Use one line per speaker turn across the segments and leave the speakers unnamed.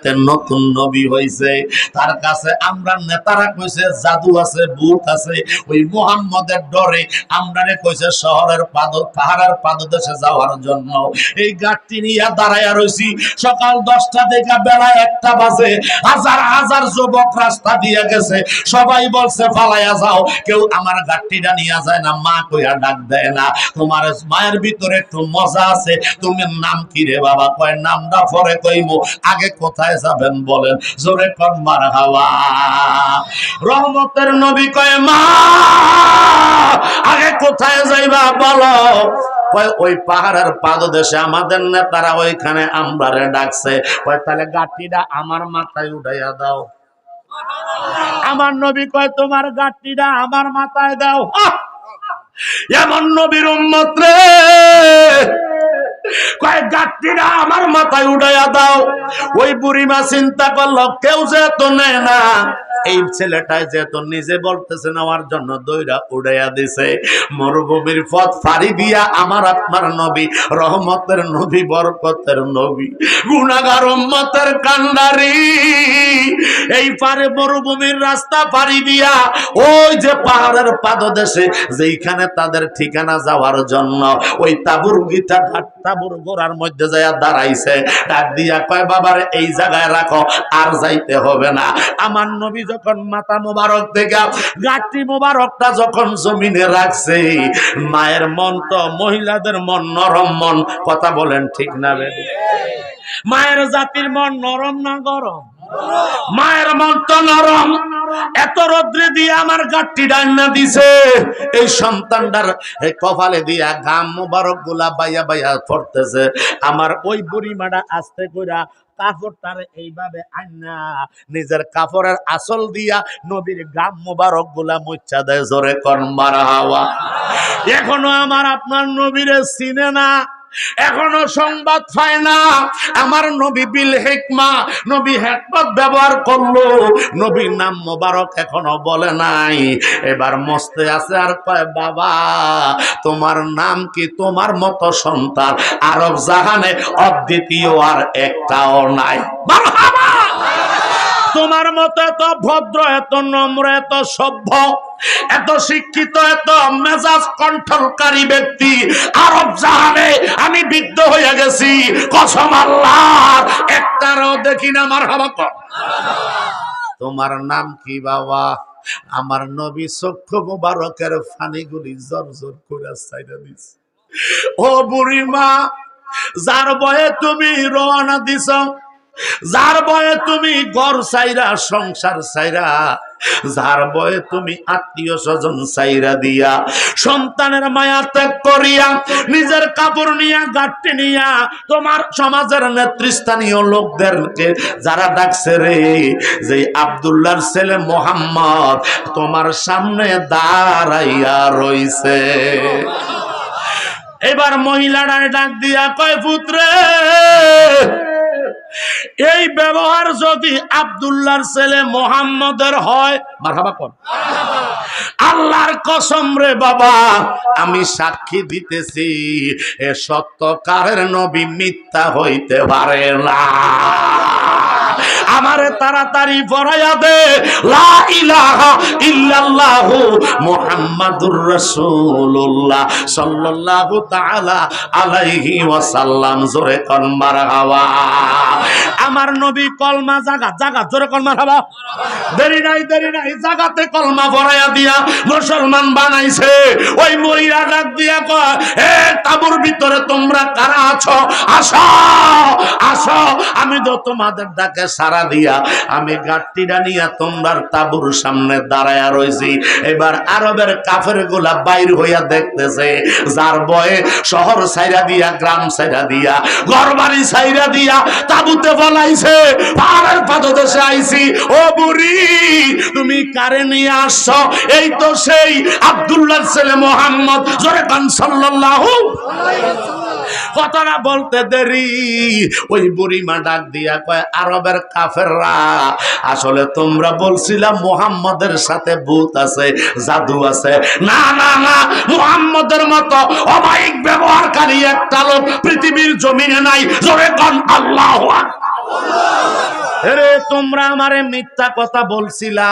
দায়িত্বের নতুন নবী হইছে তার কাছে আমরা নেতারা কইছে, জাদু আছে, ভূত আছে, ওই মুহাম্মদের ডরে আমরা কইছে শহরের পাদ, পাহাড়ের পাদদেশে যাওয়ার জন্য। এই গাড়টি নিয়ে দাঁড়াইয়া রইছি। সকাল দশটা থেকে বেলা একটা বাজে। হাজার হাজার যুবক রাস্তা দিয়ে গেছে। সবাই বলছে ফালাইয়া যাও। কেউ আমার গাড়িটা নিয়ে যায় না, মা কইয়া ডাক দেয় না। তোমার মায়ের ভিতরে একটু মজা আছে। তুমি নাম কি রে বাবা? কয়, নামটা পরে কইমু। আগে কোথায় যাবেন বলেন? জোরে কর মার হাওয়া। রহমতের নবী কয়, মা, আগে কোথায় যাইবা বলো? ওই পাহাড়ের পাদদেশে আমাদের নেতারা ওইখানে আমরারে ডাকছে। কয়, তাহলে গাঠিটা আমার মাথায় উঠাইয়া দাও। আমার নবী কয়, তোমার গাঠিটা আমার মাথায় দাও! এমন নবীর উম্মত রে! আমার মাথায় উঠাইয়া দাও। ওই বুড়িমা চিন্তা করল কেউ যে তো নেয় না। এই ছেলেটাই যেহেতু নিজে বলতেছে নেওয়ার জন্য দইরা উড়াইয়া দিছে। মরুভূমির পথ ফাড়ি দিয়া আমার আপনার নবী, রহমতের নবী, বরকতের নবী। গুনাগার উম্মতের কান্ডারি। এই পারে মরুভূমির রাস্তা পাড়ি দিয়া, ওই যে পাহাড়ের পাদদেশে, যেইখানে তাদের ঠিকানা যাওয়ার জন্য, ওই তাবুর গিটা তাবুর গোড়ার মধ্যে যাইয়া দাঁড়াইছে। ডাক দিয়া কয়, বাবার, এই জায়গায় রাখো, আর যাইতে হবে না। আমার নবী যখন মাথা মোবারক থেকে গাঠি মোবারকটা যখন জমিনে রাখছে, মায়ের মন তো মহিলাদের মন, নরম মন, কথা বলেন ঠিক না মায়ের জাতির মন নরম না গরম? মায়ের মন তো নরম। এত রদ্রে দিয়ে আমার গাঠটি ডান্না দিছে। এই সন্তানটার কপালে দিয়া ঘাম মোবারকগুলা বাইয়া বাইয়া পড়তেছে। আমার ওই বুড়ি মাডা আস্তে কইরা কাপড়টারে এইভাবে আইনা। নিজের কাপড়ের আসল দিয়া নবীর গাম মুবারকগুলা মুচ্ছা দেয়, জোরে কন মারা হাওয়া। এখনও আমার আপনার নবীরে চিনে না। এখনও সংবাদ পায় না। আমার নবী বিল হেকমা, নবী হেকমত ব্যবহার করল। নবীর নাম মোবারক এখনও বলে নাই। এবার মস্তে আছে আর কয়, বাবা, তোমার নাম কি তোমার মতো সন্তান? আরব জাহানে অদ্বিতীয় আর একটাও নাই! তোমার মতো এত ভদ্র, এত নম্র, এত সভ্য এত শিক্ষিত, এত মেজাজ কন্ট্রোলকারী ব্যক্তি আরব জাহানে আমি বিদ্ধ হয়ে গেছি। কসম আল্লাহ একটারও দেখি না আমার হাবা কর তোমার নাম কি বাবা? আমার নবী চক্ষু মুবারকের ফানিগুলি জর জর করে সাইডা দিস ও বুড়িমা, যার বয়ে তুমি রওনা দিছ যার বয়ে তুমি ঘর সাইরা সংসার সাইরা যার বয়ে তুমি আত্মীয় স্বজন সাইরা দিয়া সন্তানের মায়া ত্যাগ করিয়া, নিজের কাপড় নিয়া গাঠটি নিয়া, তোমার সমাজের নেতৃস্থানীয় লোকদেরকে যারা ডাকছে রে যে আব্দুল্লাহর ছেলে মোহাম্মদ তোমার সামনে দাঁড়াইয়া রইছে। এবার মহিলারা ডাক দিয়া কয়, পুত্রে এই ব্যবহার যদি আবদুল্লার ছেলে মোহাম্মদের হয়, মারহাবা কর। আল্লাহর কসম রে বাবা, আমি সাক্ষী দিতেছি, এ সত্যকারের নবী মিথ্যা হইতে পারে না। আমারে তাড়াতাড়ি পড়াইয়া দে। লা ইলাহা ইল্লাল্লাহু মুহাম্মাদুর রাসূলুল্লাহ সাল্লাল্লাহু তাআলা আলাইহি জোরে আমার নবী কলমা জাগা জাগা, জোরে দেরি নাই দেরি নাই, জাগাতে কলমা পড়াইয়া দিয়া মুসলমান বানাইছে। ওই মহিলা ডাক দিয়া কয় তাবুর ভিতরে তোমরা কারা আছো? আসো আসো, আমি তো তোমাদের ডাকে সারা দিয়া আমি গাঠটিটা নিয়া তোমরার তাবুর সামনে দাঁড়ায়া রইছি। এবার আরবের কাফেরগুলা বাইর হইয়া দেখতেছে, যার বয়ে শহর সাইরা দিয়া, গ্রাম সাইরা দিয়া ঘর বাড়ি সাইরা দিয়া তাবুতে বলাইছে পাহাড়ের পাদদেশে আইছি। ও বুড়ি, তুমি কারে নিয়ে আসছো? এই তো সেই আব্দুল্লাহ ছেলে মোহাম্মদ, জোরে কান, সাল্লাল্লাহু কথাটা বলতে দেরি। ওই বুড়িমা ডাক দিয়া কয়, আরবের কাফেররা, আসলে তোমরা বলছিলাম মোহাম্মদের সাথে ভূত আছে, জাদু আছে। না না না, মোহাম্মদের মতো অমায়িক ব্যবহারকারী একটা লোক পৃথিবীর জমিনে নাই। জোরে কন, আল্লাহ তোমরা আমারে মিথ্যা কথা বলছিলা।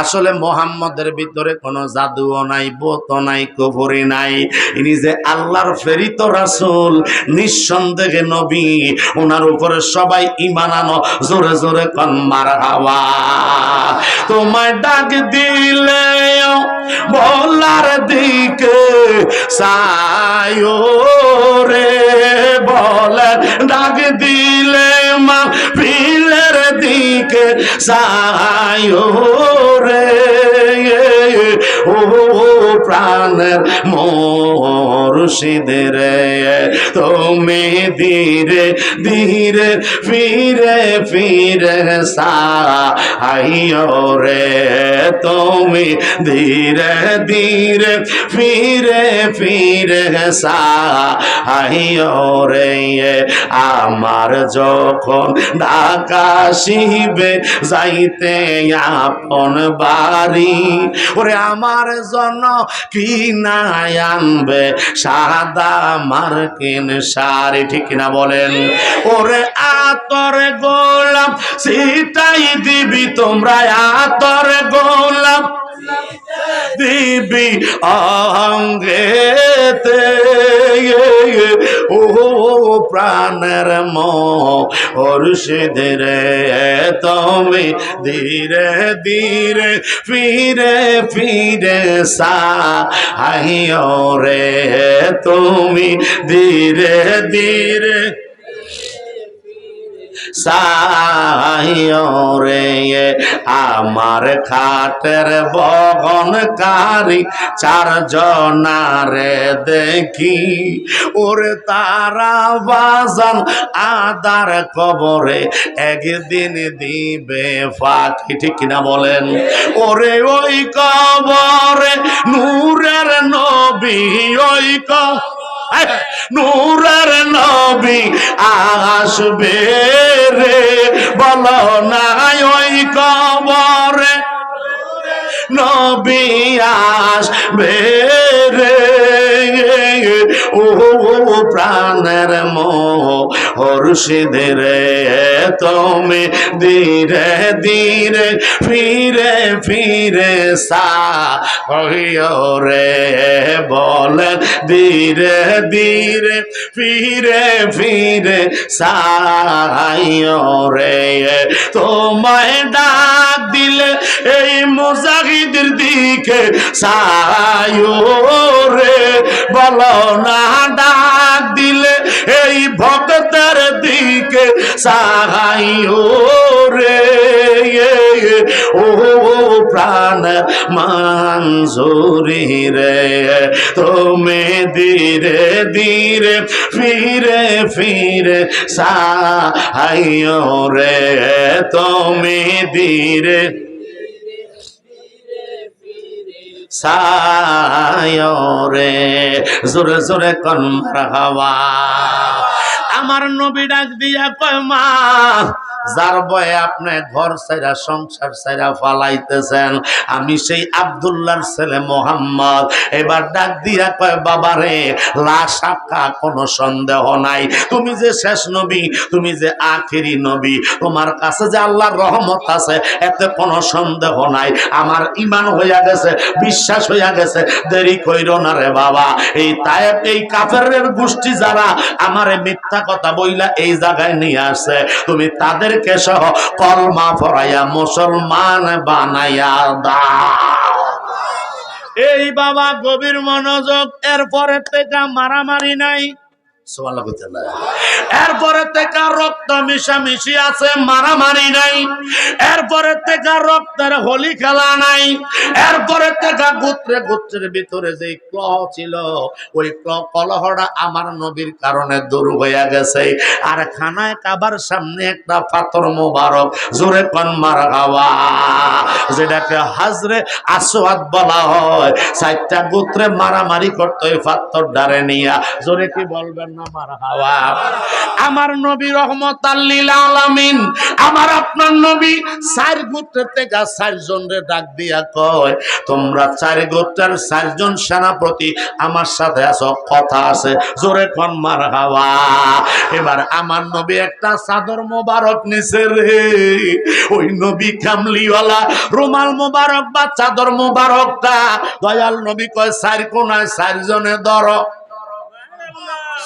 আসলে মোহাম্মদের ভিতরে কোনো জাদুও নাই, বোতও নাই কবরি নাই। ইনি যে আল্লাহর ফেরিত রাসূল, নিঃসন্দেহে নবী ওনার উপরে সবাই ইমান আনো, জোরে জোরে কন, মার হাওয়া। তোমায় ডাক দিলে বলার দিকে সায়ো রে বলে ডাক দিলে দিকে সায়ো রে ও প্রাণের মুর্শিদের তুমি ধীরে ধীরে ফিরে ফিরে সাইও রে, তুমি ধীরে ধীরে ফিরে ফিরে সাইও রে, আমার যখন ঢাকা শিবে যাইতে আপন বাড়ি, ওরে আমার জন্য কি না আনবে সাদা মার্কিন শাড়ি ঠিক না বলেন? ওরে আতর গোলাম সেটাই দিবি তোমরা আতর গোলাম দিবি অঙ্গেতে ও প্রাণের মর্ষিদের তুমি ধীরে ধীরে ফিরে ফিরে সাহিও রে তুমি ধীরে ধীরে সাইরে আমার খাটের বহনকারী চার জনারে দেখি। ওরে তারা বাজান আদার কবরে একদিন দিবে ফাঁকি, ঠিক না বলেন? ওরে ওই কবরে নূরের নবী ওই কবর নূরের নবী আসবে রে। বলো না ওই কবরে নবী আসবে রে। ও প্রাণের মোহ হর্ষিদের তুমি ধীরে ধীরে ফিরে ফিরে সা রে বলেন ধীরে ধীরে ফিরে ফিরে সাইও রে, তোমায় ডাক দিলে এই মুজাহিদের দিকে সায়ো রে, বলো না ডাক দিলে এই ভক্তের দিকে সাহাইও রে ও প্রাণ মানসুরি রে। তুমি ধীরে ধীরে, ফিরে ফিরে সাহাইও রে তুমি ধীরে সায়রে জোরে জোরে কন হাওয়া। আমার নবী ডাক দিয়া কয় মা যার বয়ে আপনি ঘর সাইরা সংসার সাইরা ফালাইতেছেন। আমি সেই আব্দুল্লাহর ছেলে মোহাম্মদ। এবার ডাক দিয়া কয়, বাবারে, লাশ আঁকা কোনো সন্দেহ নাই। তুমি যে শেষ নবী, তুমি যে আখেরি নবী, তোমার কাছে যে আল্লাহর রহমত আছে, এতে কোনো সন্দেহ নাই। আমার ইমান হইয়া গেছে, বিশ্বাস হইয়া গেছে, দেরি কইর না রে বাবা। এই তায়েব, এই কাফেরের গোষ্ঠী যারা আমারে মিথ্যা কথা বইলা এই জায়গায় নিয়ে আসে, তুমি তাদেরকে সহ কলমা ফরাইয়া মুসলমান বানাইয়া দাও এই বাবা গভীর মনোযোগ, এরপরের থেকে মারামারি নাই। আমার নবীর কারণে দূর হইয়া গেছে। আর খানায় কাবার সামনে একটা পাথর মোবারক, জোরে কন মার গাওয়া যেটাকে হাজরে আসোয়াদ বলা হয়। চারটা গোত্রে মারামারি করতে ওই পাথর ডারে নিয়া, জোরে কি বলবেন আমার নবী রহমত আলামিন আমার আপনার নবী চার গোত্রের থেকে চারজন রে ডাক দিয়া কয় তোমরা চার গোত্রের চারজন সেনাপতি আমার সাথে আছো কথা আছে জোরে কোন মার হাওয়া এবার আমার নবী একটা চাদর মোবারক নিছে রে ওই নবী কামলিওয়ালা রুমাল মোবারক বা চাদর মোবারকটা দয়াল নবী কয় চার কোনায় চারজনে ধর।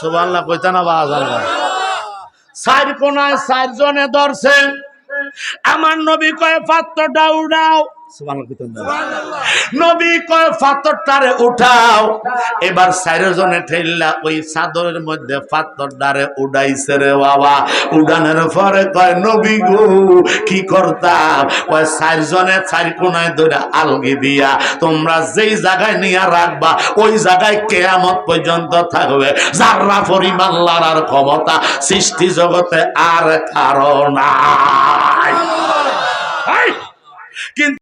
সুবহানাল্লাহ কইতা না বাজার চার কোনায় চারজনে ধরছে আমার নবী কয় পাত্র ডাউ না। নবী কয় পাথরটারে উঠাও। এবার চারজনে ঠেললা ওই চাদরের মধ্যে পাথরটারে উড়াইছে রে বাবা। উড়ানোর পরে কয় নবী গো কি করতাম কয় চারজনে চার কোনায় ধরে আলগি দিয়া তোমরা যেই জায়গায় নিয়ে রাখবা ওই জায়গায় কেয়ামত পর্যন্ত থাকবে। যারা পরিমাণ লড়ার ক্ষমতা সৃষ্টি জগতে আর কারণ নাই। কিন্তু